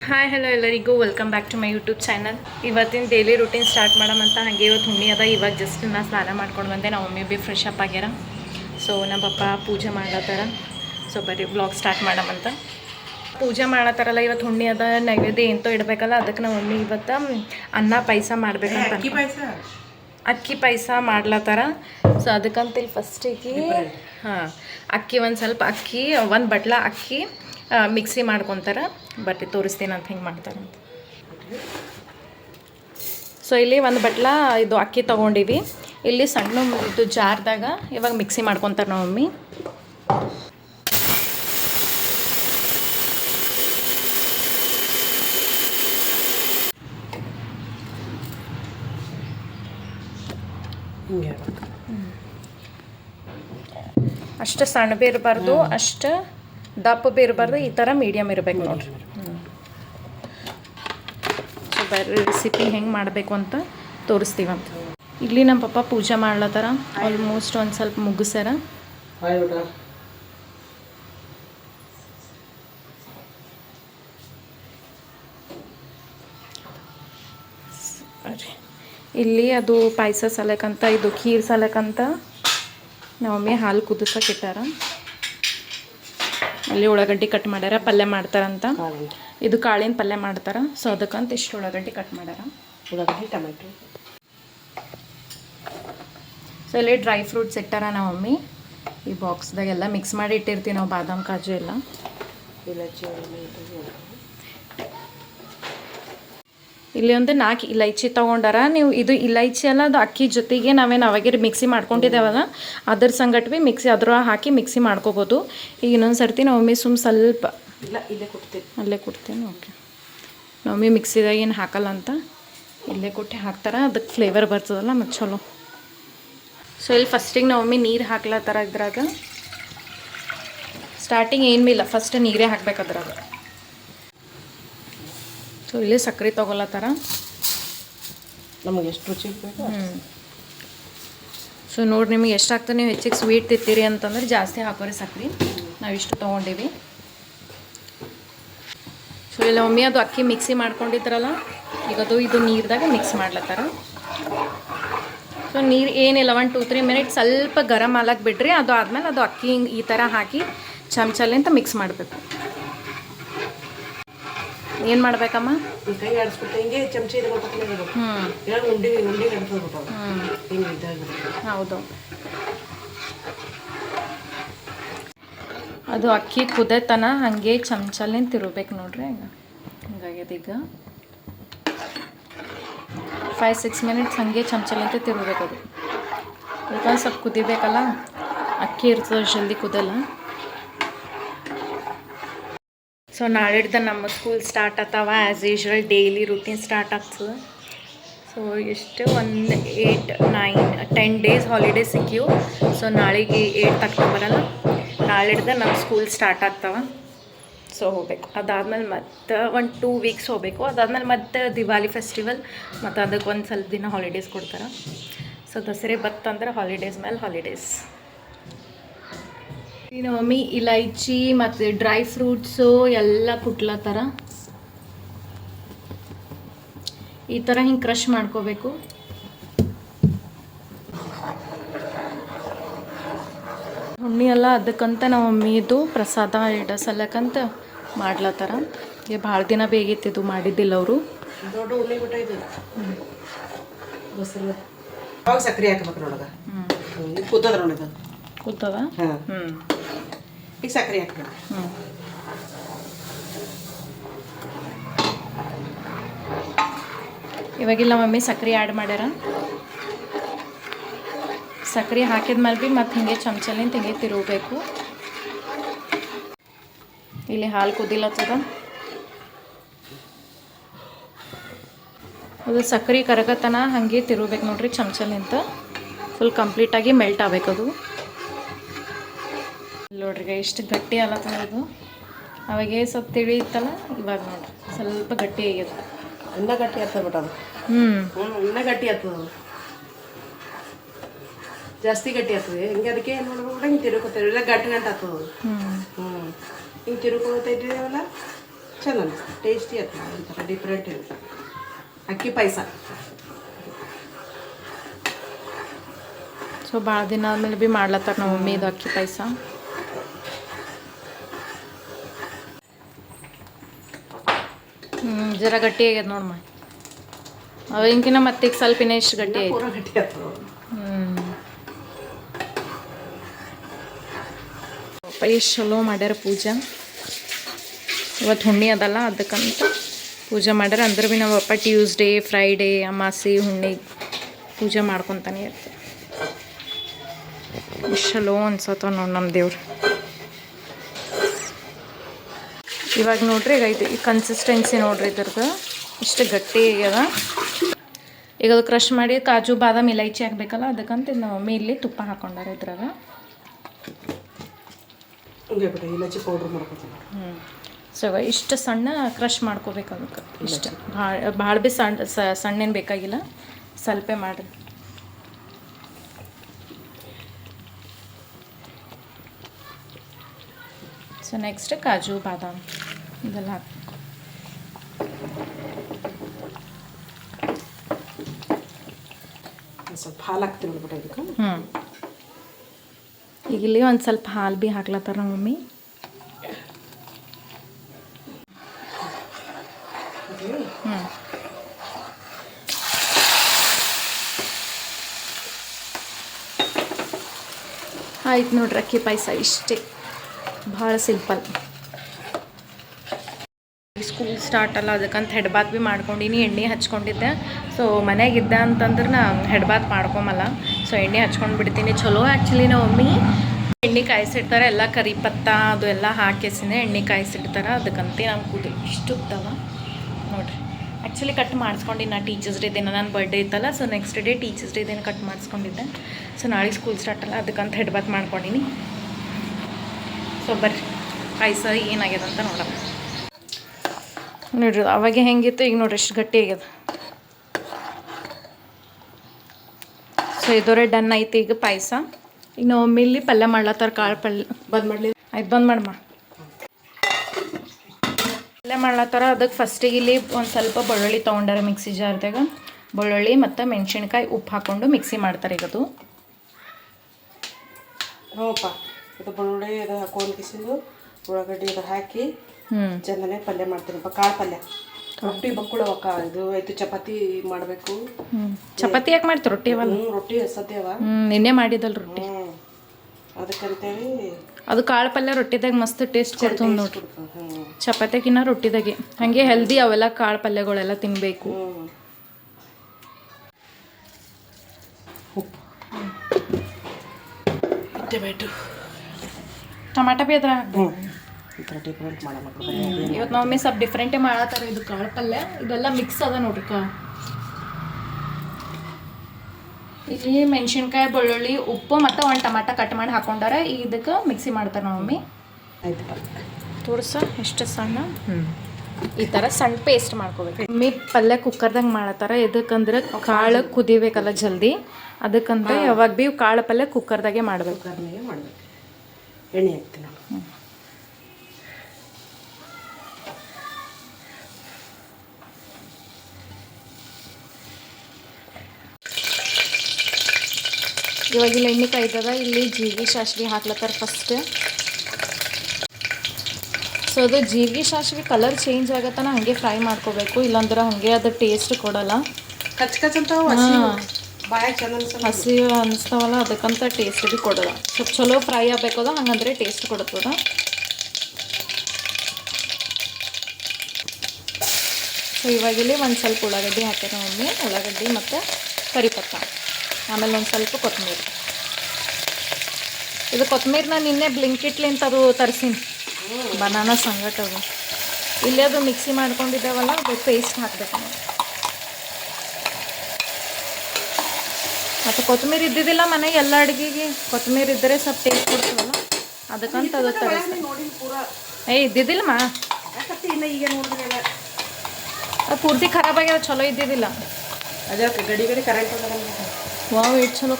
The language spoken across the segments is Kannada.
ಹಾಯ್ ಹಲೋ ಎಲ್ಲರಿಗೂ. Welcome back to my YouTube channel ಇವತ್ತಿನ ಡೈಲಿ ರೂಟೀನ್ ಸ್ಟಾರ್ಟ್ ಮಾಡಮಂತ ಹಾಗೆ ಇವತ್ತು ಹುಣ್ಣಿ ಅದ. ಇವಾಗ ಜಸ್ಟ್ ನಾ ಸ್ನಾನ ಮಾಡ್ಕೊಂಡು ಬಂದೆ. ನಾವು ಮಮ್ಮಿ ಬಿ ಫ್ರೆಶ್ ಅಪ್ ಆಗ್ಯಾರ. ಸೊ ನಮ್ಮ ಪಪ್ಪ ಪೂಜೆ ಮಾಡ್ಲತ್ತಾರ ಸೊ ಬರೀ ಬ್ಲಾಗ್ ಸ್ಟಾರ್ಟ್ ಮಾಡಮಂತ ಪೂಜೆ ಮಾಡತ್ತಾರಲ್ಲ ಇವತ್ತು ಹುಣ್ಣಿ ಅದ. ನೈವೇದ್ಯ ಎಂತೋ ಇಡಬೇಕಲ್ಲ ಅದಕ್ಕೆ ನಮ್ಮ ಮಮ್ಮಿ ಇವತ್ತು ಅನ್ನ ಪಾಯಸ ಮಾಡ್ಬೇಕಂತ ಅಕ್ಕಿ ಪಾಯಸ? ಮಾಡ್ಲತ್ತಾರ. ಸೊ ಅದಕ್ಕಂತ ಇಲ್ಲಿ ಫಸ್ಟಿಗೆ ಹಾಂ ಅಕ್ಕಿ ಒಂದು ಸ್ವಲ್ಪ ಅಕ್ಕಿ ಒಂದು ಬಟ್ಲ ಅಕ್ಕಿ ಮಿಕ್ಸಿ ಮಾಡ್ಕೊತಾರೆ ಬರ್ರಿ ತೋರಿಸ್ತೀನಿ ಅಂತ ಹಿಂಗೆ ಮಾಡ್ತಾರಂತ ಸೊ ಇಲ್ಲಿ ಒಂದು ಬಟ್ಲ ಇದು ಅಕ್ಕಿ ತೊಗೊಂಡಿವಿ. ಇಲ್ಲಿ ಸಣ್ಣ ಇದು ಜಾರ್ದಾಗ ಇವಾಗ ಮಿಕ್ಸಿ ಮಾಡ್ಕೊತಾರೆ ನಮ್ಮ ಮಮ್ಮಿ ಅಷ್ಟು ಸಣ್ಣ ಇರಬಾರ್ದು ಅಷ್ಟು ದಪ್ಪ ಬಿ ಇರಬಾರ್ದು ಈ ಥರ ಮೀಡಿಯಮ್ ಇರಬೇಕು ನೋಡ್ರಿ. ಸೊ ಬೇರೆ ರೆಸಿಪಿ ಹೆಂಗೆ ಮಾಡಬೇಕು ಅಂತ ತೋರಿಸ್ತೀವಂತ ಇಲ್ಲಿ ನಮ್ಮ ಪಪ್ಪ ಪೂಜೆ ಮಾಡ್ಲತ್ತಾರ. ಆಲ್ಮೋಸ್ಟ್ ಒಂದು ಸ್ವಲ್ಪ ಮುಗಿಸ್ಯಾರ. ಇಲ್ಲಿ ಅದು ಪಾಯಸ ಸಲಕಂತ ಇದು ಖೀರ್ ಸಲಕಂತ ನಮ್ಮಮ್ಮಿ ಹಾಲು ಕುದಿಸಕ್ಕೆ ಇಟ್ಟಾರ. ಅಲ್ಲಿ ಉಳ್ಳಾಗಡ್ಡಿ ಕಟ್ ಮಾಡ್ಯಾರ ಪಲ್ಯ ಮಾಡ್ತಾರಂತ. ಇದು ಕಾಳಿನ ಪಲ್ಯ ಮಾಡ್ತಾರ. ಸೊ ಅದಕ್ಕಂತ ಇಷ್ಟು ಉಳ್ಳಾಗಡ್ಡಿ ಕಟ್ ಮಾಡ್ಯಾರ. ಉಳ್ಳಾಗಡ್ಡಿ ಟೊಮೆಟೊ. ಸೊ ಇಲ್ಲಿ ಡ್ರೈ ಫ್ರೂಟ್ಸ್ ಇಟ್ಟಾರ ನಮ್ಮ ಮಮ್ಮಿ ಈ ಬಾಕ್ಸ್ದಾಗೆಲ್ಲ ಮಿಕ್ಸ್ ಮಾಡಿ ಇಟ್ಟಿರ್ತೀವಿ ನಾವು ಬಾದಾಮ್ ಕಾಜು ಎಲ್ಲ. ಇಲಚ್ಚಿ ಮೆಣಸು. ಇಲ್ಲಿ ಒಂದು ನಾಲ್ಕು ಇಲೈಚಿ ತೊಗೊಂಡಾರ. ನೀವು ಇದು ಇಲೈಚಿ ಅಲ್ಲ ಅದು ಅಕ್ಕಿ ಜೊತೆಗೆ ನಾವೇನು ಅವಾಗೆ ಮಿಕ್ಸಿ ಮಾಡ್ಕೊಂಡಿದ್ದೇವಲ್ಲ ಅದ್ರ ಸಂಗಟ್ ಭೀ ಮಿಕ್ಸಿ ಅದ್ರ ಹಾಕಿ ಮಿಕ್ಸಿ ಮಾಡ್ಕೋಬೋದು. ಈಗ ಇನ್ನೊಂದು ಸರ್ತಿ ನಾವು ಮಮ್ಮಿ ಸುಮ್ಮ ಸ್ವಲ್ಪ ಇಲ್ಲ ಇಲ್ಲೇ ಕೊಡ್ತೀನಿ ಅಲ್ಲೇ ಕೊಡ್ತೀನಿ ಓಕೆ. ಮಮ್ಮಿ ಮಿಕ್ಸಿದಾಗ ಏನು ಹಾಕಲ್ಲ ಅಂತ ಇಲ್ಲೇ ಕೊಟ್ಟು ಹಾಕ್ತಾರ ಅದಕ್ಕೆ ಫ್ಲೇವರ್ ಬರ್ತದಲ್ಲ ಮತ್ತು ಚಲೋ. ಸೊ ಇಲ್ಲಿ ಫಸ್ಟಿಗೆ ನಾವು ಮಮ್ಮಿ ನೀರು ಹಾಕ್ಲತ್ತಾರ ಇದ್ರಾಗ. ಸ್ಟಾರ್ಟಿಂಗ್ ಏನು ಇಲ್ಲ ಫಸ್ಟ್ ನೀರೇ ಹಾಕ್ಬೇಕು ಅದ್ರಾಗ. ಸೊ ಇಲ್ಲಿ ಸಕ್ಕರೆ ತೊಗೊಲತ್ತಾರ ನಮಗೆ ಎಷ್ಟು ರುಚಿ ಬೇಕು ಹ್ಞೂ ಸೊ ನೋಡಿ ನಿಮಗೆ ಎಷ್ಟು ಆಗ್ತದೆ? ನೀವು ಹೆಚ್ಚಿಗೆ ಸ್ವೀಟ್ ತಿತ್ತೀರಿ ಅಂತಂದ್ರೆ ಜಾಸ್ತಿ ಹಾಕೋರಿ ಸಕ್ಕರೆ. ನಾವು ಇಷ್ಟು ತೊಗೊಂಡೀವಿ. ಸೊ ಇಲ್ಲ ಒಮ್ಮೆ ಅದು ಅಕ್ಕಿ ಮಿಕ್ಸಿ ಮಾಡ್ಕೊಂಡಿದ್ರಲ್ಲ ಈಗ ಅದು ಇದು ನೀರ್ದಾಗ ಮಿಕ್ಸ್ ಮಾಡ್ಲತ್ತಾರ. ಸೊ ನೀರು ಏನಿಲ್ಲ ಒನ್ ಟೂ ತ್ರೀ ಮಿನಿಟ್ ಸ್ವಲ್ಪ ಗರಮ್ ಹಾಲಕ್ಕೆ ಬಿಡ್ರಿ. ಅದು ಆದಮೇಲೆ ಅದು ಅಕ್ಕಿ ಈ ಥರ ಹಾಕಿ ಚಮಚಲಿಂತ ಮಿಕ್ಸ್ ಮಾಡಬೇಕು. ಏನು ಮಾಡ್ಬೇಕಮ್ಮ? ಈ ಕೈ ಆಡಿಸ್ಬಿಟ್ಟು ಹಿಂಗೆ ಚಮಚ ಇದು ಗೊತ್ತಾಗ್ತದೆ ಇರ್ಬೇಕು ಹ್ಞೂ ಇಲ್ಲ ಉಂಡಿ ಉಂಡಿ ಹಿಂಗೆ ಹೌದು. ಅದು ಅಕ್ಕಿ ಕುದೇತನ ಹಾಗೆ ಚಮಚಲಿಂದ ತಿರುಬೇಕು ನೋಡ್ರಿ ಈಗ. ಹಿಂಗಾಗ್ಯದ ಈಗ. ಫೈವ್ ಸಿಕ್ಸ್ ಮಿನಿಟ್ಸ್ ಹಾಗೆ ಚಮಚಲಿಂದ ತಿರುಬೇಕು ಅದು. ಯಾಕಂದ್ರೆ ಸ್ವಲ್ಪ ಕುದಿಬೇಕಲ್ಲ? ಅಕ್ಕಿ ಇರ್ತದೆ ಜಲ್ದಿ ಕುದಲ್ಲ. ಸೊ ನಾಳಿಡ್ದ ನಮ್ಮ ಸ್ಕೂಲ್ ಸ್ಟಾರ್ಟ್ ಆಗ್ತಾವ as usual daily routine start ಆಗ್ತದೆ. ಸೊ ಎಷ್ಟು? ಒಂದು eight nine ten days holidays ಸಿಕ್ಕಿವು. So ನಾಳೆಗೆ ಏಯ್ಟ್ ಬರಲ್ಲ. ನಾಳಿಡ್ದ ನಮ್ಮ ಸ್ಕೂಲ್ ಸ್ಟಾರ್ಟ್ ಆಗ್ತಾವ. ಸೊ ಹೋಗ್ಬೇಕು. ಅದಾದಮೇಲೆ ಮತ್ತೆ ಒಂದು ಟೂ ವೀಕ್ಸ್ ಹೋಗಬೇಕು. ಅದಾದಮೇಲೆ ಮತ್ತೆ ದಿವಾಲಿ ಫೆಸ್ಟಿವಲ್ ಮತ್ತು ಅದಕ್ಕೆ ಒಂದು ಸ್ವಲ್ಪ ದಿನ ಹಾಲಿಡೇಸ್ ಕೊಡ್ತಾರೆ. ಸೊ ದಸರೆ ಬತ್ತಂದ್ರೆ ಹಾಲಿಡೇಸ್ ಮೇಲೆ ಹಾಲಿಡೇಸ್ ಈ ಮಮ್ಮಿ ಇಲೈಚಿ ಮತ್ತು ಡ್ರೈ ಫ್ರೂಟ್ಸು ಎಲ್ಲ ಕುಟ್ಲತ್ತಾರ ಈ ಥರ ಹಿಂಗೆ ಕ್ರಷ್ ಮಾಡ್ಕೋಬೇಕು. ಹುಣ್ಣಿ ಎಲ್ಲ ಅದಕ್ಕಂತ ನಮ್ಮ ಮಮ್ಮಿದು ಪ್ರಸಾದ ಇಡ ಸಲಕ್ಕಂತ ಮಾಡ್ಲತ್ತಾರ ಈಗ ಭಾಳ ದಿನ ಬೇಗಿತ್ತಿದ್ದು ಮಾಡಿದ್ದಿಲ್ಲ ಅವರು. ಸಕ್ಕರೆ ಹಾಕ್ಬೇಕು ಹ್ಞೂ ಕೂತದ್ರೆ ನೋಡಿದ ಕೂತದ? ಹಾಂ. ಹ್ಞೂ ಈಗ ಸಕ್ಕರೆ ಹಾಕ್ಬೇಕು ಹ್ಞೂ ಇವಾಗಿಲ್ಲ ಮಮ್ಮಿ ಸಕ್ರೆ ಆ್ಯಡ್ ಮಾಡ್ಯಾರ. ಹಾಕಿದ ಮೇಲೆ ಭೀ ಮತ್ತೆ ಹಿಂಗೆ ಚಮಚಲಿಂದ ಹಿಂಗೆ ತಿರುಗಬೇಕು. ಇಲ್ಲಿ ಹಾಲು ಕುದಿಲತ್ತದ. ಅದು ಸಕ್ಕರೆ ಕರಗತನ ಹಂಗೆ ತಿರುಗಬೇಕು ನೋಡ್ರಿ ಚಮಚಲಿಂತ. ಫುಲ್ ಕಂಪ್ಲೀಟಾಗಿ ಮೆಲ್ಟ್ ಆಗಬೇಕದು ನೋಡ್ರಿ ಈಗ ಎಷ್ಟು ಗಟ್ಟಿ ಆಲತ್ತದ ಅದು ಅವಾಗೇ ಸ್ವಲ್ಪ ತಿಳಿ ಇತ್ತಲ್ಲ ಇವಾಗ ನೋಡ್ರಿ ಸ್ವಲ್ಪ ಗಟ್ಟಿ ಆಗ್ಯದ. ಇನ್ನ ಗಟ್ಟಿ ಆಗ್ತದೆ ಬಿಟ್ಟು ಅದು. ಹ್ಞೂ ಹ್ಞೂ ಇನ್ನ ಗಟ್ಟಿ ಆಗ್ತದೆ ಜಾಸ್ತಿ ಗಟ್ಟಿ ಆಗ್ತದೆ. ಹಿಂಗೆ ಅದಕ್ಕೆ ಏನು ಮಾಡ್ಬೇಕು ಹಿಂಗೆ ತಿರುಕೋತೇವೆ ಇಲ್ಲ ಗಟ್ಟಿ ಗಂಟು ಆಗ್ತದೆ ಹ್ಞೂ ಹಿಂಗೆ ತಿರುಕೋತಾ ಇದ್ದೀವಲ್ಲ ಚಂದ ಟೇಸ್ಟಿ ಆಗ್ತದೆ ಒಂಥರ ಡಿಫ್ರೆಂಟ್ ಇರುತ್ತೆ. ಅಕ್ಕಿ ಪಾಯಸ. ಸೊ ಭಾಳ ದಿನ ಆದ್ಮೇಲೆ ಭೀ ಮಾಡ್ಲತ್ತಾರ ನಮ್ಮ ಮಮ್ಮಿ ಇದು ಅಕ್ಕಿ ಪಾಯಸ. ಹ್ಞೂ ಜರ ಗಟ್ಟಿ ಆಗ್ಯದ ನೋಡಮ್ಮ ಅವಾಗಿನ್ಕಿನ ಮತ್ತೆ ಈಗ ಸ್ವಲ್ಪ ಇನ್ನೂ ಇಷ್ಟು ಗಟ್ಟಿ ಆಯ್ತು ಗಟ್ಟಿ ಆಗ್ತದೆ ಹ್ಞೂ ಚಲೋ ಮಾಡ್ಯಾರ ಪೂಜೆ? ಇವತ್ತು ಹುಣ್ಣಿ ಅದಲ್ಲ ಅದಕ್ಕಂತ ಪೂಜೆ ಮಾಡ್ಯಾರ. ಅಂದ್ರೆ ಭೀ ನಮ್ಮ ಅಪ್ಪ ಟ್ಯೂಸ್ಡೇ ಫ್ರೈಡೇ ಅಮಾಸಿ ಹುಣ್ಣಿ ಪೂಜೆ ಮಾಡ್ಕೊತಾನೆ ಇರ್ತಾರೆ. ಚಲೋ ಅನ್ಸತ್ತ ನೋಡಿ ನಮ್ಮ ದೇವ್ರು. ಇವಾಗ ನೋಡ್ರಿ ಈಗ ಇದು ಈ ಕನ್ಸಿಸ್ಟೆನ್ಸಿ ನೋಡ್ರಿ ಇದ್ರದ್ದು. ಇಷ್ಟು ಗಟ್ಟಿ ಆಗ್ಯದ ಈಗ ಅದು ಕ್ರಶ್ ಮಾಡಿ ಕಾಜು ಬಾದಾಮಿ ಇಲೈಚಿ ಹಾಕ್ಬೇಕಲ್ಲ ಅದಕ್ಕಂತ ನಮ್ಮ ಮಮ್ಮಿ ಇಲ್ಲಿ ತುಪ್ಪ ಹಾಕೊಂಡಾರ ಇದ್ರಾಗ. ಹ್ಞೂ ಸೊ ಇಷ್ಟು ಸಣ್ಣ ಕ್ರಷ್ ಮಾಡ್ಕೋಬೇಕು ಅದಕ್ಕೆ. ಇಷ್ಟು. ಭಾಳ ಭಾಳ ಭೀ ಸಣ್ಣ ಸ- ಸಣ್ಣೇನು ಬೇಕಾಗಿಲ್ಲ. ಸ್ವಲ್ಪ ಮಾಡಿರಿ. ಸೊ ನೆಕ್ಸ್ಟ್ ಕಾಜು ಬಾದಾಮ್. ಇದೆಲ್ಲ ಹಾಕಬೇಕು ಸ್ವಲ್ಪ ಹಾಲು ಹಾಕ್ತೀನಿ ಬಿಟ್ಟು ಇದಕ್ಕೆ. ಹ್ಞೂ ಈಗ ಇಲ್ಲಿ ಒಂದು ಸ್ವಲ್ಪ ಹಾಲು ಭೀ ಹಾಕ್ಲತ್ತಾರ ಮಮ್ಮಿ. ಹ್ಞೂ ಆಯ್ತು ನೋಡ್ರಿ ಅಕ್ಕಿ ಪಾಯಸ ಇಷ್ಟೇ. ಭಾಳ ಸಿಂಪಲ್. ಸ್ಕೂಲ್ ಸ್ಟಾರ್ಟ್ ಅಲ್ಲ, ಅದಕ್ಕಂತ ಹೆಡ್ಬಾತ್ ಭೀ ಮಾಡ್ಕೊಂಡಿನಿ, ಎಣ್ಣೆ ಹಚ್ಕೊಂಡಿದ್ದೆ. ಸೊ ಮನೆಯಾಗಿದ್ದೆ ಅಂತಂದ್ರೆ ನಾ ಹೆಡ್ಬಾತ್ ಮಾಡ್ಕೊಂಬಲ್ಲ ಸೊ ಎಣ್ಣೆ ಹಚ್ಕೊಂಡು ಬಿಡ್ತೀನಿ ಚಲೋ ಆ್ಯಕ್ಚುಲಿ ನಮ್ಮ ಮಮ್ಮಿ ಎಣ್ಣೆ ಕಾಯಿಸಿಡ್ತಾರೆ, ಎಲ್ಲ ಕರಿ ಪತ್ತ ಅದು ಎಲ್ಲ ಹಾಕಿಸಿನೇ ಎಣ್ಣೆ ಕಾಯಿಸಿಡ್ತಾರೆ, ಅದಕ್ಕಂತೆ ನಾನು ಕೂದಲು ಇಷ್ಟು ಉದ್ದವ ನೋಡ್ರಿ. ಆ್ಯಕ್ಚುಲಿ ಕಟ್ ಮಾಡಿಸ್ಕೊಂಡಿನಿ ನಾ ಟೀಚರ್ಸ್ ಡೇ ದಿನ. ನನ್ನ ಬರ್ಡೇ ಇತ್ತಲ್ಲ so next day teachers day ದಿನ ಕಟ್ ಮಾಡಿಸ್ಕೊಂಡಿದ್ದೆ. ಸೊ ನಾಳೆ ಸ್ಕೂಲ್ ಸ್ಟಾರ್ಟ್ ಅಲ್ಲ, ಅದಕ್ಕಂತ ಹೆಡ್ಬಾತ್ ಮಾಡ್ಕೊಂಡಿನಿ. ಸೊ ಬರ್ರಿ. ಪಾಯಸ ಏನಾಗ್ಯದಂತ ನೋಡೋಣ ನೋಡ್ರಿ ಅವಾಗೆ ಹೆಂಗಿತ್ತು ಈಗ ನೋಡ್ರಿ ಎಷ್ಟು ಗಟ್ಟಿ ಆಗ್ಯದ. ಸೊ ಇದೊರೆ ಡನ್ ಐತಿ ಈಗ ಪಾಯಸ. ಈಗ ನಾವು ಇಲ್ಲಿ ಪಲ್ಯ ಮಾಡ್ಲತ್ತಾರ ಕಾಳು ಪಲ್ಯ. ಬಂದ್ ಮಾಡ್ಲಿ. ಆಯ್ತು ಬಂದ್ ಮಾಡಮ್ಮ ಪಲ್ಯ ಮಾಡ್ಲತ್ತಾರ ಅದಕ್ಕೆ ಫಸ್ಟಿಗೆ ಇಲ್ಲಿ ಒಂದು ಸ್ವಲ್ಪ ಬೆಳ್ಳುಳ್ಳಿ ತೊಗೊಂಡಾರ ಮಿಕ್ಸಿ ಜಾರ್ದಾಗ ಬೆಳ್ಳುಳ್ಳಿ ಮತ್ತು ಮೆಣಸಿನ್ಕಾಯಿ ಉಪ್ಪು ಹಾಕ್ಕೊಂಡು ಮಿಕ್ಸಿ ಮಾಡ್ತಾರೆ ಈಗ ಅದು. ಹ್ಞೂಪ್ಪ ಇದು ಬೆಳ್ಳುಳ್ಳಿ ಇದು ಹಾಕೊಂಡು ಕಿಸಿದು ಉಳ್ಳಾಗಡ್ಡಿ ಇದು ಹಾಕಿ ಚೆನ್ನಾಗಿ ಪಲ್ಯ ಮಾಡ್ತೀನಪ್ಪ ಕಾಳು ಪಲ್ಯ. ರೊಟ್ಟಿ ಬಕ್ಕುಳವಕ್ಕ ಇದು ಆಯ್ತು ಚಪಾತಿ ಮಾಡಬೇಕು. ಚಪಾತಿ ಯಾಕೆ ಮಾಡ್ತೀವಿ ರೊಟ್ಟಿ ಅವಲ್ಲ ರೊಟ್ಟಿ ಎಸತ್ತೇವ ನಿನ್ನೆ ಮಾಡಿದಲ್ ರೊಟ್ಟಿ. ಅದಕ್ಕಂತೇಳಿ ಅದು ಕಾಳು ಪಲ್ಯ ರೊಟ್ಟಿದಾಗ ಮಸ್ತ್ ಟೇಸ್ಟ್ ಕೊಡ್ತದೆ ನೋಡ್ರಿ. ಚಪಾತಿ ಚಪಾತಿಗಿನ್ನ ರೊಟ್ಟಿದಾಗೆ. ಹಂಗೆ ಹೆಲ್ದಿ ಅವೆಲ್ಲ ಕಾಳು ಪಲ್ಯಗಳೆಲ್ಲ ತಿನ್ನಬೇಕು ಟೊಮ್ಯಾಟೊ ಬೇದ್ರ ಇಟ್ಟೆ ಬೇಟು ಟಮಾಟ ಬಿ ಅದ್ರ ಹ್ಞೂ ಈ ಥರ ಡಿಫ್ರೆಂಟ್ ಮಾಡಲ್ಲ ಇವತ್ತು ನಾವು ಸ್ವಲ್ಪ ಡಿಫ್ರೆಂಟೇ ಮಾಡತ್ತಾರ ಇದು ಕಾಳು ಪಲ್ಯ. ಇದೆಲ್ಲ ಮಿಕ್ಸ್ ಅದ ನೋಡ್ರಿ ಕಾ. ಇಲ್ಲಿ ಮೆಣಸಿನ್ಕಾಯಿ ಬೆಳ್ಳುಳ್ಳಿ ಉಪ್ಪು ಮತ್ತು ಒಂದು ಟಮಾಟ ಕಟ್ ಮಾಡಿ ಹಾಕೊಂಡಾರ. ಇದಕ್ಕೆ ಮಿಕ್ಸಿ ಮಾಡ್ತಾರೆ ನಮ್ಮ ಮಮ್ಮಿ ತೋರ್ಸ ಎಷ್ಟು ಸಣ್ಣ? ಈ ಥರ ಸಣ್ಣ ಪೇಸ್ಟ್ ಮಾಡ್ಕೋಬೇಕು. ಮಮ್ಮಿ ಪಲ್ಯ ಕುಕ್ಕರ್ದಾಗ ಮಾಡತ್ತಾರ. ಎದಕ್ಕಂದ್ರೆ ಕಾಳು ಕುದಿಬೇಕಲ್ಲ ಜಲ್ದಿ. ಅದಕ್ಕಂದ್ರೆ ಯಾವಾಗ ಭೀ ಕಾಳು ಪಲ್ಯ ಕುಕ್ಕರ್ದಾಗೆ ಮಾಡಬೇಕು. ಕುಕ್ಕರ್ನಾಗೆ ಮಾಡಬೇಕು. ಎಣ್ಣೆ ಹಾಕ್ತೀನಿ ನಾನು ಇವಾಗ ಇಲ್ಲಿ ಎಣ್ಣೆ ಕಾಯ್ತದ ಇಲ್ಲಿ ಜೀರಿಗೆ ಸಾಸಿವೆ ಹಾಕ್ಲತ್ತಾರ ಫಸ್ಟ್ ಸೊ ಅದು ಜೀವಿ ಸಾಸಿವೆ ಕಲರ್ ಚೇಂಜ್ ಆಗತ್ತಾನ ಹಂಗೆ ಫ್ರೈ ಮಾಡ್ಕೋಬೇಕು. ಇಲ್ಲಾಂದ್ರೆ ಹಂಗೆ ಅದು ಟೇಸ್ಟ್ ಕೊಡಲ್ಲ. ಕಚ್ ಕಚ್ ಅಂತ ಹಸಿ ಅನಿಸ್ತಾವಲ್ಲ ಅದಕ್ಕಂತ ಟೇಸ್ಟ್ ಭೀ ಕೊಡಲ್ಲ. ಸ್ವಲ್ಪ ಚಲೋ ಫ್ರೈ ಆಗ್ಬೇಕದ ಹಂಗಂದ್ರೆ ಟೇಸ್ಟ್ ಕೊಡ್ತದ ಸೊ ಇವಾಗಿಲ್ಲಿ ಒಂದು ಸ್ವಲ್ಪ ಉಳ್ಳಾಗಡ್ಡಿ ಹಾಕ್ಯಾರ ಮಮ್ಮಿ. ಉಳ್ಳಾಗಡ್ಡಿ ಮತ್ತು ಕರಿಪತ್ತ. ಆಮೇಲೆ ಒಂದು ಸ್ವಲ್ಪ ಕೊತ್ತಂಬರಿ ಇದು ಕೊತ್ತಂಬರಿನ ನಾನು ನಿನ್ನೆ ಬ್ಲಿಂಕಿಟ್ಲಿಂತ ಅದು ತರಿಸೀನಿ. ಬನಾನ ಸಂಗಟ ಅದು. ಇಲ್ಲಿ ಅದು ಮಿಕ್ಸಿ ಮಾಡ್ಕೊಂಡಿದ್ದೇವಲ್ಲ ಅದು ಪೇಸ್ಟ್ ಹಾಕಬೇಕು ನಾವು. ಮತ್ತು ಕೊತ್ತಂಬರಿ ಇದ್ದಿದ್ದಿಲ್ಲ ಮನೆ ಎಲ್ಲ ಅಡುಗೆಗೆ ಕೊತ್ತಂಬರಿ ಇದ್ದರೆ ಸ್ವಲ್ಪ ಟೇಸ್ಟ್ ಕೊಡ್ತೀವಲ್ಲ ಅದಕ್ಕಂತ ಅದು ತರಿಸ್ತೀನಿ ಏ ಅದು ಪೂರ್ತಿ ಖರಾಬ್ ಆಗ್ಯದ ಚಲೋ ಇದ್ದಿದ್ದಿಲ್ಲ. ಅದೇ ಗಡಿ ಗಡಿ ಕರೆಂಟ್ ವಾವ್ ಎಷ್ಟು ಚಲೋ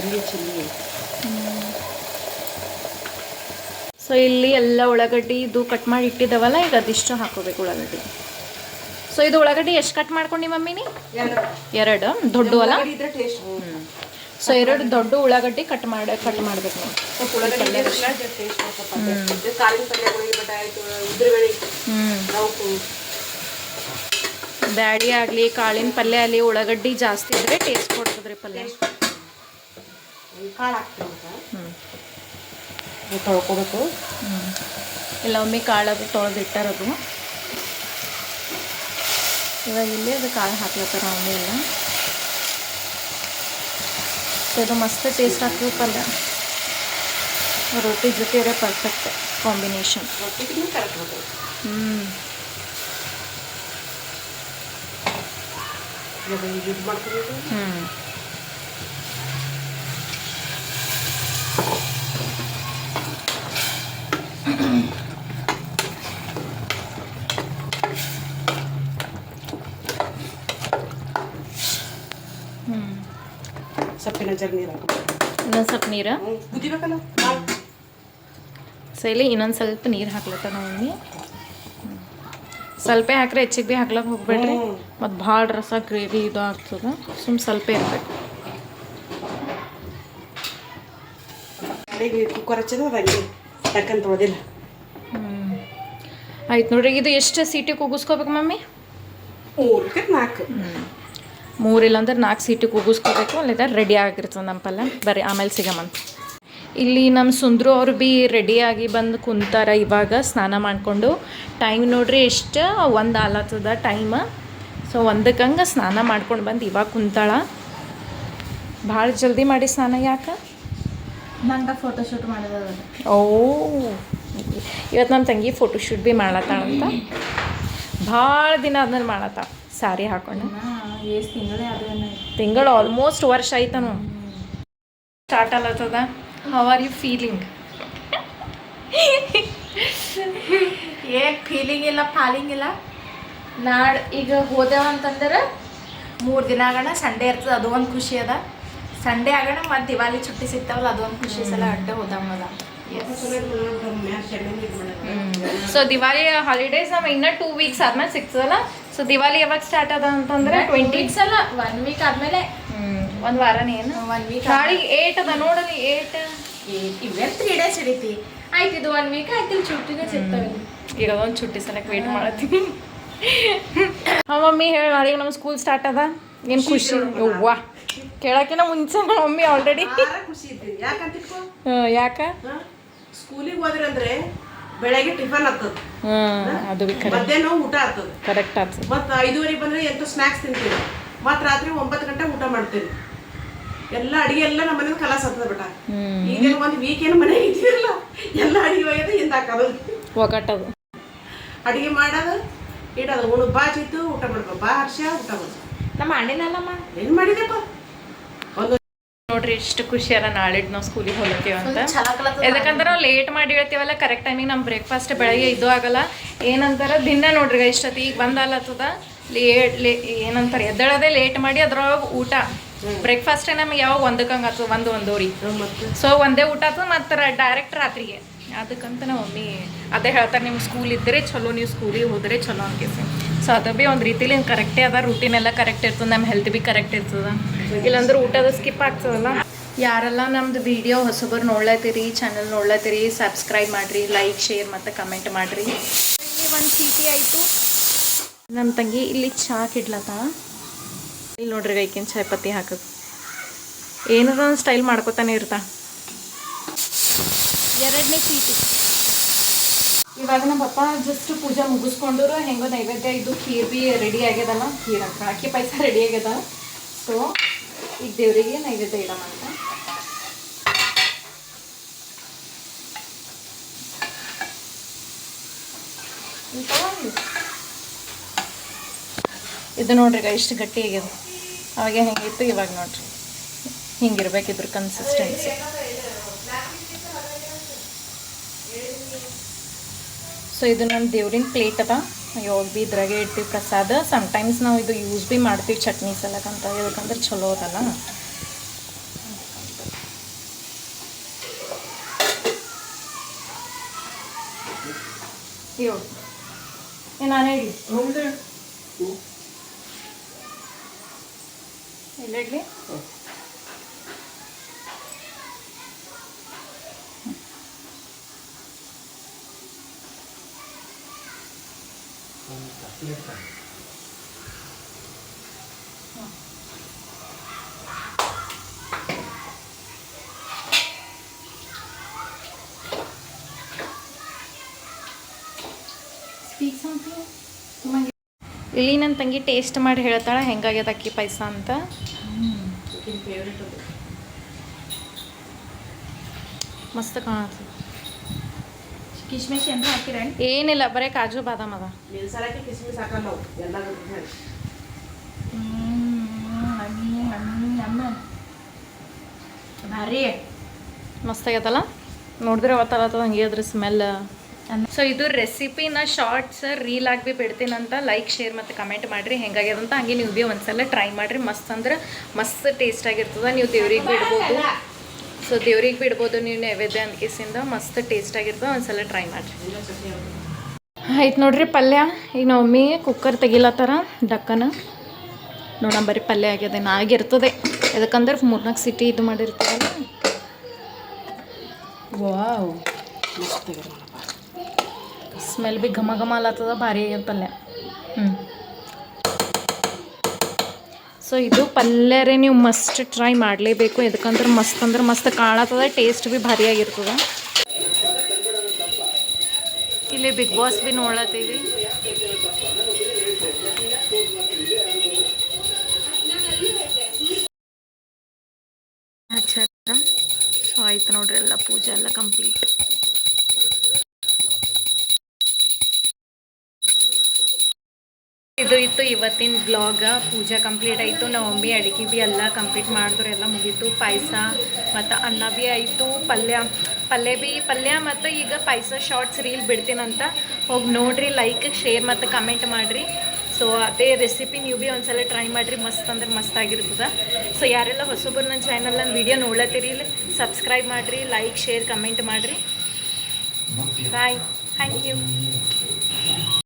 ಇಲ್ಲಿ ಚಿಲ್ಲಿ. ಸೊ ಇಲ್ಲಿ ಎಲ್ಲ ಉಳ್ಳಾಗಡ್ಡಿ ಇದು ಕಟ್ ಮಾಡಿ ಇಟ್ಟಿದ್ದಾವಲ್ಲ ಈಗ ಅದಿಷ್ಟು ಹಾಕೋಬೇಕು ಉಳ್ಳಾಗಡ್ಡಿ. ಸೊ ಇದು ಉಳ್ಳಾಗಡ್ಡಿ ಎಷ್ಟು ಕಟ್ ಮಾಡ್ಕೊಂಡು ಮಮ್ಮಿನಿ ಎರಡು. ದೊಡ್ಡ ಅಲ್ಲ? ಸೊ ಎರಡು ದೊಡ್ಡ ಉಳ್ಳಾಗಡ್ಡಿ ಕಟ್ ಮಾಡಿ ಕಟ್ ಮಾಡ್ಬೇಕು ನಾವು ಸ್ವಲ್ಪ ಉಳ್ಳಾಗಡ್ಡಿ ಟೇಸ್ಟ್ ಬರ್ತದೆ ಇದು ಕಾಳಿನ ಪಲ್ಯಗಳು ಬಟ ಆಯ್ತು ಉದ್ರಬೇಳೆ ಹ್ಞೂ ನಾವು ಬ್ಯಾಡಿ ಆಗಲಿ ಕಾಳಿನ ಪಲ್ಯ ಆಗಲಿ ಉಳ್ಳಾಗಡ್ಡಿ ಜಾಸ್ತಿ ಇದ್ರೆ ಟೇಸ್ಟ್ ಕೊಡ್ತದ್ರಿ ಪಲ್ಯ. ಹ್ಞೂ ತೊಳ್ಕೊಬೇಕು. ಇಲ್ಲ ಒಮ್ಮೆ ಕಾಳು ಅದು ತೊಳೆದಿಟ್ಟಾರದು. ಇವಾಗ ಇಲ್ಲಿ ಅದು ಕಾಳು ಹಾಕ್ಲತ್ತಾರ ಒಮ್ಮೆ ಎಲ್ಲ ಸೊ ಇದು ಮಸ್ತ್ ಟೇಸ್ಟ್ ಆಗ್ತದೆ ಪಲ್ಯ. ರೊಟ್ಟಿ ಜೊತೆ ಪರ್ಫೆಕ್ಟ್ ಕಾಂಬಿನೇಷನ್ ಹ್ಞೂ ಇವಾಗ ಇದು ಮಾಡ್ಕೊಬೇಕು ಹ್ಞೂ ಹ್ಞೂ ಸೊಪ್ಪಿನ ಜರ್ ನೀರು ಹಾಕಬೇಕು ಇನ್ನೊಂದು ಸ್ವಲ್ಪ ನೀರು ಕುದಿಬೇಕಲ್ಲ ಸೊ ಇಲ್ಲಿ ಇನ್ನೊಂದು ಸ್ವಲ್ಪ ನೀರು ಹಾಕ್ಲತ್ತ ನಾವು ಸ್ವಲ್ಪ ಹಾಕ್ರೆ ಹೆಚ್ಚಿಗೆ ಭೀ ಹಾಕ್ಲಕ್ಕೆ ಹೋಗ್ಬೇಡ್ರಿ. ಮತ್ತು ಭಾಳ ರಸ ಗ್ರೇವಿ ಇದು ಆಗ್ತದೆ. ಸುಮ್ ಸ್ವಲ್ಪ ಇರಬೇಕು. ಕುಕ್ಕರ್ ಹಚ್ಚಿದ್ರೆ ಆಯ್ತು ನೋಡ್ರಿ ಇದು ಎಷ್ಟು ಸೀಟಿ ಕೂಗಿಸ್ಕೋಬೇಕು ಮಮ್ಮಿ? ಮೂರಿಲ್ಲ ನಾಲ್ಕು ಮೂರು ಇಲ್ಲಾಂದ್ರೆ ನಾಲ್ಕು ಸೀಟಿ ಕೂಗಿಸ್ಕೋಬೇಕು ಅಲ್ಲಿದ್ದ ರೆಡಿ ಆಗಿರ್ತದೆ ನಮ್ಮ ಪಲ್ಯ. ಬರೀ ಆಮೇಲೆ ಸಿಗಮಂತ. ಇಲ್ಲಿ ನಮ್ಮ ಸುಂದ್ರು ಅವ್ರು ಭೀ ರೆಡಿಯಾಗಿ ಬಂದು ಕುಂತಾರ ಇವಾಗ ಸ್ನಾನ ಮಾಡಿಕೊಂಡು. ಟೈಮ್ ನೋಡ್ರಿ ಎಷ್ಟು ಒಂದು ಆಲತ್ತದ ಟೈಮ್ ಸೊ ಒಂದಕ್ಕಂಗೆ ಸ್ನಾನ ಮಾಡ್ಕೊಂಡು ಬಂದು ಇವಾಗ ಕುಂತಾಳ. ಭಾಳ ಜಲ್ದಿ ಮಾಡಿ ಸ್ನಾನ ಯಾಕೆ? ನಂಗೆ ಫೋಟೋಶೂಟ್ ಮಾಡಿದ ಓ ಇವತ್ತು ನಮ್ಮ ತಂಗಿ ಫೋಟೋಶೂಟ್ ಭೀ ಮಾಡ್ಲತ್ತಾಳಂತ ಭಾಳ ದಿನ ಆದ್ಮೇಲೆ ಮಾಡತ್ತಾಳ. ಸಾರಿ ಹಾಕೊಂಡು. ತಿಂಗಳೇ ಆಲ್ಮೋಸ್ಟ್ ವರ್ಷ ಆಯ್ತನು. ಸ್ಟಾರ್ಟ್ ಅಲ್ಲತ್ತದ ಹೌ ಆರ್ ಯು ಫೀಲಿಂಗ್ ಏನು ಫೀಲಿಂಗ್ ಇಲ್ಲ ಫಾಲಿಂಗ್ ಇಲ್ಲ? ನಾಡ್ ಈಗ ಹೋದೆವು ಅಂತಂದ್ರೆ? ಮೂರು ದಿನ ಆಗೋಣ ಸಂಡೇ ಇರ್ತದೆ ಅದು ಒಂದು ಖುಷಿ ಅದ. ಸಂಡೇ ಆಗೋಣ ಮತ್ತು ದಿವಾಲಿ ಚುಟ್ಟಿ ಸಿಗ್ತಾವಲ್ಲ ಅದು ಒಂದು ಖುಷಿ ಸಲ ಅಡ್ಡೆ ಹೋದಮ್ಮದ ಸೊ ದಿವಾಲಿ ಹಾಲಿಡೇಸ್ ನಮ್ಮ ಇನ್ನೂ ಟೂ ವೀಕ್ಸ್ ಆದ್ಮೇಲೆ ಸಿಗ್ತದಲ್ಲ? ಸೊ ದಿವಾಲಿ ಯಾವಾಗ ಸ್ಟಾರ್ಟ್ ಅದ ಅಂತಂದ್ರೆ ಟ್ವೆಂಟಿ ವೀಕ್ಸ್ ಅಲ್ಲ ಒನ್ ವೀಕ್ ಆದಮೇಲೆ ಒಂದು ವಾರನೇ ಏನು? ಒನ್ ವೀಕ್ ನಾಳೆಗೆ ಏಟ್ ಅದ ನೋಡಲಿ ಏಟ್? ಇವೆಲ್ಲ ತ್ರೀ ಡೇಸ್ ಹಿಡಿತಿ ಆಯ್ತು ಇದು ಒನ್ ವೀಕ್ ಆಯ್ತು ಇಲ್ಲಿ ಚುಟ್ಟಿನೇ ಸಿಗ್ತವೆ. ಈಗ ಒಂದು ಚುಟ್ಟಿ ಸಲಕ್ಕೆ ವೇಟ್ ಮಾಡತ್ತೀನಿ ಹಾಂ ಮಮ್ಮಿ ಹೇಳಿ ನಾಳೆಗೆ ನಮ್ಮ ಸ್ಕೂಲ್ ಸ್ಟಾರ್ಟ್ ಅದ? ಏನು ಖುಷಿ ಯವ್ವಾ ಕೇಳಕ್ಕಿನ ಮುಂಚೆ ನಮ್ಮ ಮಮ್ಮಿ ಆಲ್ರೆಡಿ ಖುಷಿ ಇದ್ದೀನಿ ಯಾಕಂತಿಟ್ಕೋ ಯಾಕೆ? ಸ್ಕೂಲಿಗೆ ಹೋದ್ರಂದ್ರೆ ಬೆಳಗ್ಗೆ ಟಿಫನ್ ಆಗ್ತದ. ಹ್ಞೂ ಅದು ಮಧ್ಯಾಹ್ನ ಊಟ ಆಗ್ತದ. ಕರೆಕ್ಟ್ ಆಗ್ತದೆ. ಮತ್ತು ಐದುವರೆಗೆ ಬಂದ್ರೆ ಎಂತ ಸ್ನಾಕ್ಸ್ ತಿಂತೀವಿ. ಮತ್ತು ರಾತ್ರಿ ಒಂಬತ್ತು ಗಂಟೆ ಊಟ ಮಾಡ್ತೇನೆ. ಎಲ್ಲ ಅಡಿಗೆ ಎಲ್ಲ ನಮ್ಮ ಮನೇಲಿ ಕಲಾಸ ಆಗ್ತದೆ ಬೇಟ. ಈಗೇನು ಒಂದು ವೀಕ್ ಏನು ಮನೆಗೆ ಇದ್ದೀರಲ್ಲ ಎಲ್ಲ ಅಡಿಗೆ ಒಯ್ಯೋದು ಹಿಂದೆ ಹಾಕೋದು. ಒಗಟದು ಅಡಿಗೆ ಮಾಡೋದು ಇಡೋದು. ಉಣ್ಣು ಬಾ ಚಿತ್ತು ಊಟ ಮಾಡ್ಕೊ ಬಾ ಹರ್ಷ ಊಟ ಮಾಡ್ಕೊ ನಮ್ಮ ಅಣ್ಣನಲ್ಲಮ್ಮ. ಏನು ಮಾಡಿದೆಪ್ಪ? ಒಂದು ನೋಡ್ರಿ ಎಷ್ಟು ಖುಷಿ ಅಲ್ಲ ನಾಳೆ ನಾವು ಸ್ಕೂಲಿಗೆ ಹೋಗ್ತೀವಿ ಅಂತ. ಯಾಕಂದ್ರೆ ನಾವು ಲೇಟ್ ಮಾಡಿ ಹೇಳ್ತೀವಲ್ಲ ಕರೆಕ್ಟ್ ಟೈಮಿಗೆ ನಮ್ಮ ಬ್ರೇಕ್ಫಾಸ್ಟ್ ಬೆಳಗ್ಗೆ ಇದು ಆಗಲ್ಲ. ಏನಂತಾರ ದಿನ ನೋಡ್ರಿ ಇಷ್ಟೊತ್ತಿ ಈಗ ಬಂದಲ್ಲತ್ತದ ಲೇಟ್ ಲೇ ಏನಂತಾರೆ ಎದ್ದಳದೆ ಲೇಟ್ ಮಾಡಿ ಅದ್ರೊಳಗೆ ಊಟ. ಬ್ರೇಕ್ಫಾಸ್ಟೇ ನಮಗೆ ಯಾವಾಗ ಒಂದಕ್ಕಂಗೆ ಆತು ಒಂದು ಒಂದೂರಿ ಸೊ ಒಂದೇ ಊಟ ಆತು ಮತ್ತು ಡೈರೆಕ್ಟ್ ರಾತ್ರಿಗೆ. ಅದಕ್ಕಂತ ನಮ್ಮ ಮಮ್ಮಿ ಅದೇ ಹೇಳ್ತಾರೆ ನಿಮ್ಮ ಸ್ಕೂಲ್ ಇದ್ದರೆ ಚಲೋ ನೀವು ಸ್ಕೂಲಿಗೆ ಹೋದರೆ ಚಲೋ ಅನ್ಕೇಸಿ ಸೊ ಅದು ಭೀ ಒಂದು ರೀತಿಲಿ ಕರೆಕ್ಟೇ ಅದ ರೂಟೀನ್ ಎಲ್ಲ ಕರೆಕ್ಟ್ ಇರ್ತದೆ ನಮ್ಮ ಹೆಲ್ತ್ ಭೀ ಕರೆಕ್ಟ್ ಇರ್ತದೆ. ಇಲ್ಲಾಂದ್ರೆ ಊಟದ ಸ್ಕಿಪ್ ಆಗ್ತದಲ್ಲ. ಯಾರೆಲ್ಲ ನಮ್ದು ವಿಡಿಯೋ ಹೊಸಬರು ನೋಡ್ಲತ್ತೀರಿ ಚಾನಲ್ ನೋಡ್ಲತ್ತೀರಿ ಸಬ್ಸ್ಕ್ರೈಬ್ ಮಾಡಿರಿ ಲೈಕ್ ಶೇರ್ ಮತ್ತು ಕಮೆಂಟ್ ಮಾಡಿರಿ. ಒಂದು ಚೀಟಿ ಆಯಿತು. ನಮ್ಮ ತಂಗಿ ಇಲ್ಲಿ ಚಾ ಕಿಡ್ಲತ್ತ. ಇಲ್ಲಿ ನೋಡ್ರಿ ಗೈಕಿನ ಚಾಯ್ ಪತ್ತಿ ಹಾಕೋದು. ಏನಾರ ಒಂದು ಸ್ಟೈಲ್ ಮಾಡ್ಕೋತಾನೆ ಇರ್ತಾ. ಎರಡನೇ ಸೀಟು ಇವಾಗ ನಮ್ಮ ಪಪ್ಪ ಜಸ್ಟ್ ಪೂಜೆ ಮುಗಿಸ್ಕೊಂಡ್ರು ಹೆಂಗೋ ನೈವೇದ್ಯ ಇದು ಖೀರ್ ಬಿ ರೆಡಿ ಆಗ್ಯದಲ್ಲ ಖೀರ್ ಅಂತ ಅಕ್ಕಿ ಪಾಯಸ ರೆಡಿ ಆಗ್ಯದ. ಸೊ ಈಗ ದೇವರಿಗೆ ನೈವೇದ್ಯ ಇಡಮ ಅಂತ ಇದು ನೋಡ್ರಿ ಎಷ್ಟು ಗಟ್ಟಿ ಆಗ್ಯದ ಅವಾಗ ಹೆಂಗಿತ್ತು? ಇವಾಗ ನೋಡ್ರಿ. ಹಿಂಗಿರ್ಬೇಕಿದ್ರ ಕನ್ಸಿಸ್ಟೆನ್ಸಿ ಸೊ ಇದು ನಮ್ಮ ದೇವ್ರಿನ ಪ್ಲೇಟ್ ಅದ. ಯಾವಾಗ ಭೀ ಇದ್ರಾಗೆ ಇಡ್ತೀವಿ ಪ್ರಸಾದ. ಸಮ್ಟೈಮ್ಸ್ ನಾವು ಇದು ಯೂಸ್ ಭೀ ಮಾಡ್ತೀವಿ ಚಟ್ನಿ ಸಲಕಂತ ಯಾಕಂದ್ರೆ ಚಲೋ ಅದಲ್ಲ. ಏಳು ಏ ಇಲ್ಲಿ ನನ್ನ ತಂಗಿ ಟೇಸ್ಟ್ ಮಾಡಿ ಹೇಳ್ತಾಳೆ ಹೆಂಗಾಗ್ಯದ ಅಕ್ಕಿ ಪಾಯಸ ಅಂತ. ಫೇವ್ರೇಟ್ ಅದು ಮಸ್ತ್ ಕಾಣತ್ತದ ಕಿಶ್ಮಿಶ್ ಹಾಕಿರೇನು ಏನಿಲ್ಲ ಬರೀ ಕಾಜು ಬಾದಾಮ್ ಅದ. ಹಾಕಲ್ಲ ಎಲ್ಲ ಭಾರಿ. ಮಸ್ತ್ ಆಗ್ಯದಲ್ಲ ನೋಡಿದ್ರೆ ಗೊತ್ತಾಗತ್ತದ ಹಂಗೆ ಅದ್ರ ಸ್ಮೆಲ್ ಸೊ ಇದು ರೆಸಿಪಿನ ಶಾರ್ಟ್ಸ್ ರೀಲ್ ಆಗಿ ಭೀ ಬಿಡ್ತೀನಂತ ಲೈಕ್ ಶೇರ್ ಮತ್ತು ಕಮೆಂಟ್ ಮಾಡಿರಿ. ಹೆಂಗಾಗ್ಯದಂತ ಹಂಗೆ ನೀವು ಭೀ ಒಂದ್ಸಲ ಟ್ರೈ ಮಾಡಿರಿ. ಮಸ್ತ್ ಅಂದ್ರೆ ಮಸ್ತ್ ಟೇಸ್ಟ್ ಆಗಿರ್ತದೆ. ನೀವು ದೇವ್ರಿಗೆ ಬಿಡ್ಬೋದು. ಸೊ ದೇವ್ರಿಗೆ ಬಿಡ್ಬೋದು ನೀವು ನೈವೇದ್ಯ ಅನ್ಕಿಸಿಂದ ಮಸ್ತ್ ಟೇಸ್ಟ್ ಆಗಿರ್ತದೆ. ಒಂದ್ಸಲ ಟ್ರೈ ಮಾಡಿರಿ. ಆಯ್ತು ನೋಡ್ರಿ ಪಲ್ಯ. ಈಗ ನಾವು ಕುಕ್ಕರ್ ತೆಗಿಲತ್ತಾರ ಡಕ್ಕನ. ನೋಡೋಣ ಬರೀ ಪಲ್ಯ ಆಗ್ಯದ ಆಗಿರ್ತದೆ. ಯಾಕಂದ್ರೆ ಮೂರ್ನಾಲ್ಕು ಸಿಟಿ ಇದು ಮಾಡಿರ್ತೀವಲ್ಲ. ವಾವ್ ಸ್ಮೆಲ್ ಬಿ ಘಮ ಘಮ ಅಲ್ಲತ್ತದ ಭಾರಿ ಆಗ್ಯದ ಪಲ್ಯ. ಹ್ಞೂ ಸೊ ಇದು ಪಲ್ಯರೇ ನೀವು ಮಸ್ಟ್ ಟ್ರೈ ಮಾಡಲೇಬೇಕು. ಎದಕ್ಕಂದ್ರೆ ಮಸ್ತ್ ಅಂದ್ರೆ ಮಸ್ತ್ ಕಾಣತ್ತದ ಟೇಸ್ಟ್ ಬಿ ಭಾರಿ ಆಗಿರ್ತದ. ಇಲ್ಲಿ ಬಿಗ್ ಬಾಸ್ ಬಿ ನೋಡತ್ತೀವಿ. ಇದು ಇತ್ತು ಇವತ್ತಿನ ಬ್ಲಾಗ ಪೂಜೆ ಕಂಪ್ಲೀಟ್ ಆಯಿತು. ನಾವು ಮಮ್ಮಿ ಅಡುಗೆ ಭೀ ಎಲ್ಲ ಕಂಪ್ಲೀಟ್ ಮಾಡಿದ್ರು. ಎಲ್ಲ ಮುಗೀತು. ಪಾಯಸ ಮತ್ತು ಅನ್ನ ಭೀ ಆಯಿತು. ಪಲ್ಯ ಪಲ್ಯ ಭೀ ಪಲ್ಯ ಮತ್ತು ಈಗ ಪಾಯಸ ಶಾರ್ಟ್ಸ್ ರೀಲ್ ಬಿಡ್ತೀನಂತ. ಹೋಗಿ ನೋಡಿರಿ ಲೈಕ್ ಶೇರ್ ಮತ್ತು ಕಮೆಂಟ್ ಮಾಡಿರಿ. ಸೊ ಅದೇ ರೆಸಿಪಿ ನೀವು ಭೀ ಒಂದ್ಸಲ ಟ್ರೈ ಮಾಡಿರಿ. ಮಸ್ತ್ ಅಂದ್ರೆ ಮಸ್ತ್ ಆಗಿರ್ತದೆ. ಸೊ ಯಾರೆಲ್ಲ ಹೊಸಬ್ರು ನನ್ನ ಚಾನಲ್ ನನ್ನ ವಿಡಿಯೋ ನೋಡ್ಲತ್ತೀರಿ ಸಬ್ಸ್ಕ್ರೈಬ್ ಮಾಡಿರಿ ಲೈಕ್ ಶೇರ್ ಕಮೆಂಟ್ ಮಾಡಿರಿ. Bye thank you